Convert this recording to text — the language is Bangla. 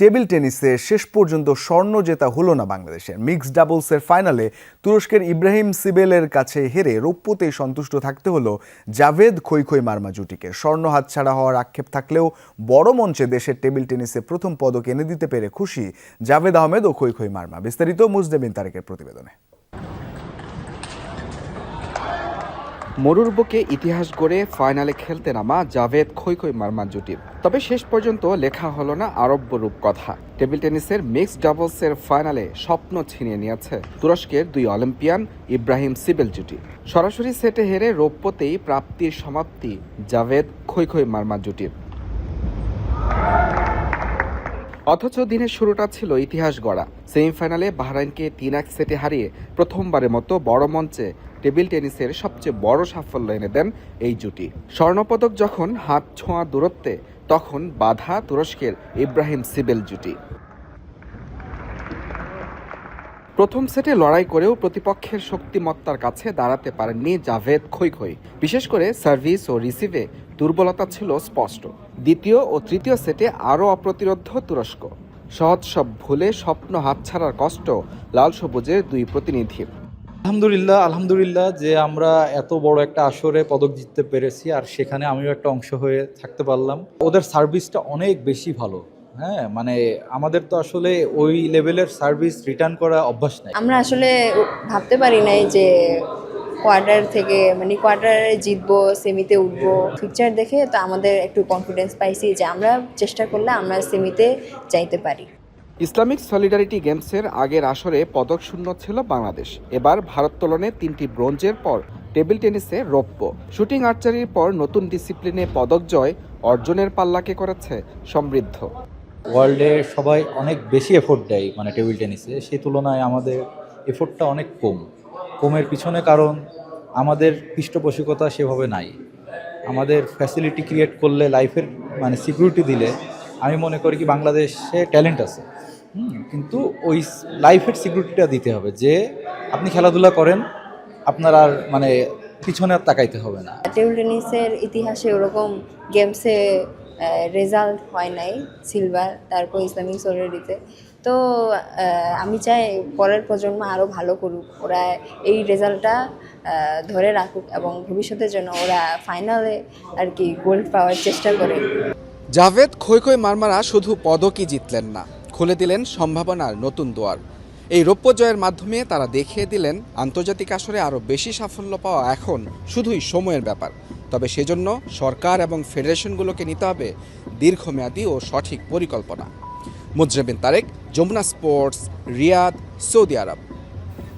টেবিল টেনিসে শেষ পর্যন্ত স্বর্ণ জেতা হলো না বাংলাদেশের। মিক্সড ডাবলসের ফাইনালে তুরস্কের ইব্রাহিম সিবেলের কাছে হেরে রৌপ্যতেই সন্তুষ্ট থাকতে হলো জাভেদ খৈখৈ মার্মা জুটিকে। স্বর্ণ হাতছাড়া হওয়ার আক্ষেপ থাকলেও বড় মঞ্চে দেশের টেবিল টেনিসে প্রথম পদক এনে দিতে পেরে খুশি জাভেদ আহমেদ ও খৈখৈ মার্মা। বিস্তারিত মুজদেবিন তারেকের প্রতিবেদনে। মরুর বুকে ইতিহাস গড়ে ফাইনালে খেলতে নামা জাভেদ খই মারমান জুটির তবে শেষ পর্যন্ত লেখা হলো না আরব্য রূপ কথা টেবিল টেনিসের মিক্সড ডাবলসের ফাইনালে স্বপ্ন ছিনিয়ে নিয়েছে তুরস্কের দুই অলিম্পিয়ান ইব্রাহিম সিবেল জুটি। সরাসরি সেটে হেরে রৌপ্যতেই প্রাপ্তির সমাপ্তি জাভেদ খই মারমান জুটির। অথচ দিনের শুরুটা ছিল ইতিহাস গড়া। সেমিফাইনালে বাহরাইনকে তিন এক সেটে হারিয়ে প্রথমবারের মতো বড় মঞ্চে টেবিল টেনিসের সবচেয়ে বড় সাফল্য এনে দেন এই জুটি। স্বর্ণপদক যখন হাত ছোঁয়া দূরত্বে, তখন বাধা তুরস্কের ইব্রাহিম সিবেল জুটি। প্রথম সেটে লড়াই করেও প্রতিপক্ষের শক্তিমত্তার কাছে দাঁড়াতে পারেননি জাভেদ খই খই বিশেষ করে সার্ভিস ও রিসিভে দুর্বলতা ছিল স্পষ্ট। দ্বিতীয় ও তৃতীয় সেটে আরও অপ্রতিরোধ তুরস্ক। সহজ সব ভুলে স্বপ্ন হাতছাড়ার কষ্ট লাল সবুজের দুই প্রতিনিধির আলহামদুলিল্লাহ আলহামদুলিল্লাহ যে আমরা এত বড় একটা আসরে পদক জিততে পেরেছি আর সেখানে আমিও একটা অংশ হয়ে থাকতে পারলাম। ওদের সার্ভিসটা অনেক বেশি ভালো। হ্যাঁ মানে আমাদের তো আসলে ওই লেভেলের সার্ভিস রিটার্ন করা অভ্যাস নাই। আমরা আসলে ভাবতে পারি নাই যে কোয়ার্টার থেকে মানে কোয়ার্টারে জিতবো সেমিতে উঠবো। পিকচার দেখে তো আমাদের একটু কনফিডেন্স পাইছি যে আমরা চেষ্টা করলে আমরা সেমিতে যাইতে পারি। ইসলামিক সলিডারিটি গেমসের আগের আসরে পদক শূন্য ছিল বাংলাদেশ। এবার ভারত ভারোত্তোলনে তিনটি ব্রোঞ্জের পর টেবিল টেনিসে রৌপ্য শুটিং আর্চারির পর নতুন ডিসিপ্লিনে পদক জয় অর্জনের পাল্লাকে করেছে সমৃদ্ধ। ওয়ার্ল্ডে সবাই অনেক বেশি এফোর্ট দেয় মানে টেবিল টেনিসে সেই তুলনায় আমাদের এফোর্টটা অনেক কম। কমের পিছনে কারণ আমাদের পৃষ্ঠপোষকতা সেভাবে নাই। আমাদের ফ্যাসিলিটি ক্রিয়েট করলে লাইফের মানে সিকিউরিটি দিলে, আমি মনে করি কি বাংলাদেশে ট্যালেন্ট আছে। কিন্তু ওই লাইফের সিকিউরিটিটা দিতে হবে যে আপনি খেলাধুলা করেন, আপনার আর মানে পিছনে আর তাকাইতে হবে না। টেবিল টেনিসের ইতিহাসে ওরকম গেমসে রেজাল্ট হয় নাই সিলভার তারপর ইসলামিক সোলিডারিতে তো আমি চাই পরের প্রজন্ম আরও ভালো করুক। ওরা এই রেজাল্টটা ধরে রাখুক এবং ভবিষ্যতের জন্য ওরা ফাইনালে আর কি গোল্ড পাওয়ার চেষ্টা করে। জাভেদ খই মারমারা শুধু পদকই জিতলেন না, খুলে দিলেন সম্ভাবনার নতুন দুয়ার। এই রৌপ্য জয়ের মাধ্যমে তারা দেখিয়ে দিলেন আন্তর্জাতিক আসরে আরও বেশি সাফল্য পাওয়া এখন শুধুই সময়ের ব্যাপার। তবে সেজন্য সরকার এবং ফেডারেশনগুলোকে নিতে হবে দীর্ঘমেয়াদী ও সঠিক পরিকল্পনা। মুজরেবিন Tareq, Jamuna sports, Riyadh, Saudi Arab.